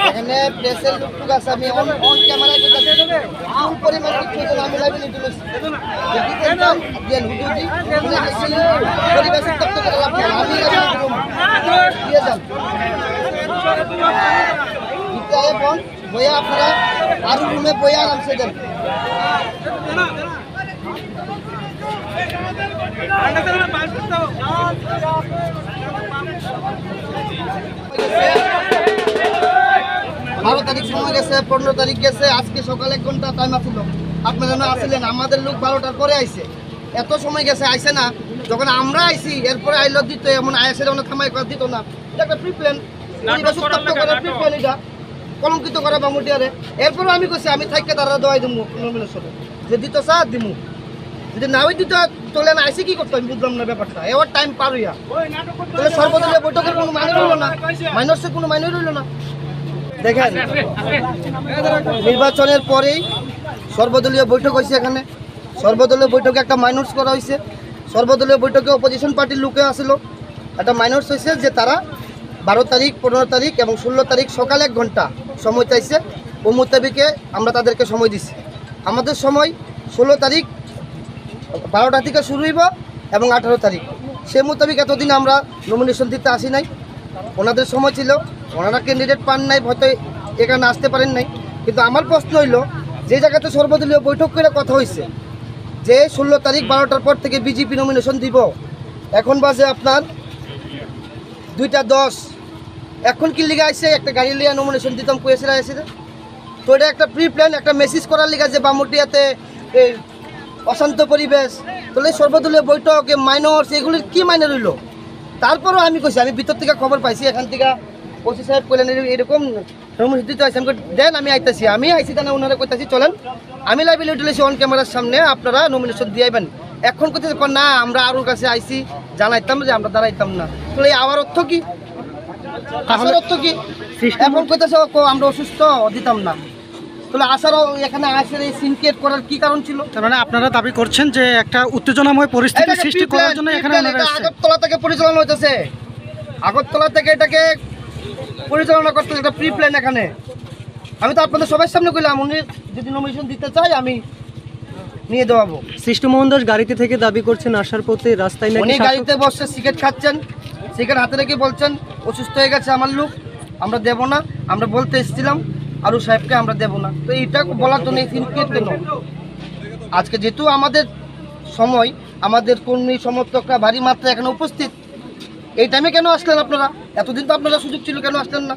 এখানে প্রেসের লোকটুক আছে আমি অন অন ক্যামেরায় কইতাছি ফুল পরিমাণ কিছু জন আমি লাইভে নিতে লইছি যদি দেখতাম দেন হুজুরজি উনি আসলে পরিবেশ উত্তপ্ত করে রাখবেন আমি লাইভে রুম দিয়ে যান দিতে আয় ফোন বইয়া আপনারা আরও রুমে বইয়া আরামসে দেন বারো তারিখ সময় গেছে পনেরো তারিখ গেছে আজকে সকালে এক ঘণ্টা টাইম আপনারা না আসলেন আমাদের লোক বারোটার পরে আইছে। এত সময় গেছে আইছে না। যখন আমরা আইছি এরপরে আইল দিত এমন আইসে যেমন থামাই করা দিত না। এটা একটা প্রি প্ল্যান পরিবেশ উত্তপ্ত করা প্রি এটা। কলঙ্কিত করা বামুটিয়ারে এরপরে আমি কইছি আমি থাকতে তারা দোয়াই দিমু নমিনেশনে যে দিত চা দিমু। যদি না ওই দিত তোলে না আইসি কি করতো আমি বুঝলাম না ব্যাপারটা। এবার টাইম পার হইয়া। তাহলে সর্বদলীয় বৈঠকের কোনো মানে রইল না? মাইনসের কোনো মানে রইল না? দেখেন, নির্বাচনের পরেই সর্বদলীয় বৈঠক হয়েছে এখানে। সর্বদলীয় বৈঠকে একটা মাইনস করা হয়েছে। সর্বদলীয় বৈঠকে অপোজিশন পার্টির লোকে আসলো। একটা মাইনস হয়েছে যে তারা বারো তারিখ, পনেরো তারিখ এবং ষোলো তারিখ সকালে এক ঘণ্টা সময় চাইছে। ও মোতাবিকে আমরা তাদেরকে সময় দিছি। আমাদের সময় ষোলো তারিখ বারোটা থেকে শুরু হইব এবং আঠারো তারিখ। সে মোতাবিক এতদিন আমরা নমিনেশন দিতে আসি নাই। ওনাদের সময় ছিল। ওনারা ক্যান্ডিডেট পান নাই, হয়তো এখানে আসতে পারেন নাই। কিন্তু আমার প্রশ্ন হইল, যে জায়গাতে সর্বদলীয় বৈঠক করে কথা হয়েছে যে ষোলো তারিখ বারোটার পর থেকে বিজেপি নমিনেশন দিব, এখন বাজে আপনার দুইটা দশ। এখন কি লিগে আসছে একটা গাড়ি লিয়া নমিনেশন দিতাম কুয়েছিরা এসে তো এটা একটা প্রি প্ল্যান একটা মেসেজ করার লিগা যে বামুটিয়াতে অশান্ত পরিবেশ। তাহলে সর্বদলীয় বৈঠক মাইনস এগুলির কি মাইনে রইল? তারপরও আমি কইছি আমি ভিতর থেকে খবর পাইছি এখান থেকে ওসি সাহেব কইলেন এর- এরকম আছে। আমি দেন আমি আইতাছি। আমি আইছি তাহলে ওনারা কইতাছি চলেন আমি লাইভে উঠেছি অন ক্যামেরার সামনে আপনারা নমিনেশন দিয়ে আইবেন। এখন কইতেছে কন, না আমরা আরোর কাছে আইছি জানাইতাম যে আমরা দাঁড়াইতাম না। তাহলে আওয়ার অর্থ কি? আসার অর্থ কি? এখন কইতেছে ও, আমরা অসুস্থ দিতাম না। তাহলে আসারও এখানে আসার এই সিনক্রিয়েট করার কি কারণ ছিল? তার মানে আপনারা দাবি করছেন যে একটা উত্তেজনাময় পরিস্থিতি সৃষ্টি করার জন্য এখানে। আগরতলা থেকে পরিচালনা হইতেছে। আগরতলা থেকে এটাকে পরিচালনা করতেছে একটা প্রি প্ল্যান এখানে। আমি তো আপনাদের সবার সামনে কইলাম উনি যদি নমিনেশন দিতে চাই আমি নিয়ে দেওয়াবো। সৃষ্টিমোহন দাস গাড়িতে থেকে দাবি করছেন আসার পথে রাস্তায় নাকি উনি গাড়িতে বসে সিগারেট খাচ্ছেন। সিগারেট হাতে রেখে বলছেন অসুস্থ হয়ে গেছে আমার লোক আমরা দেব না। আমরা বলতে এসেছিলাম আরু সাহেবকে আমরা দেব না। তো এটা বলার জন্য এই কেন আজকে যেহেতু আমাদের সময়, আমাদের কর্মী সমর্থকরা ভারী মাত্রা এখানে উপস্থিত, এই টাইমে কেন আসলেন আপনারা? এতদিন তো আপনারা সুযোগ ছিল, কেন আসলেন না?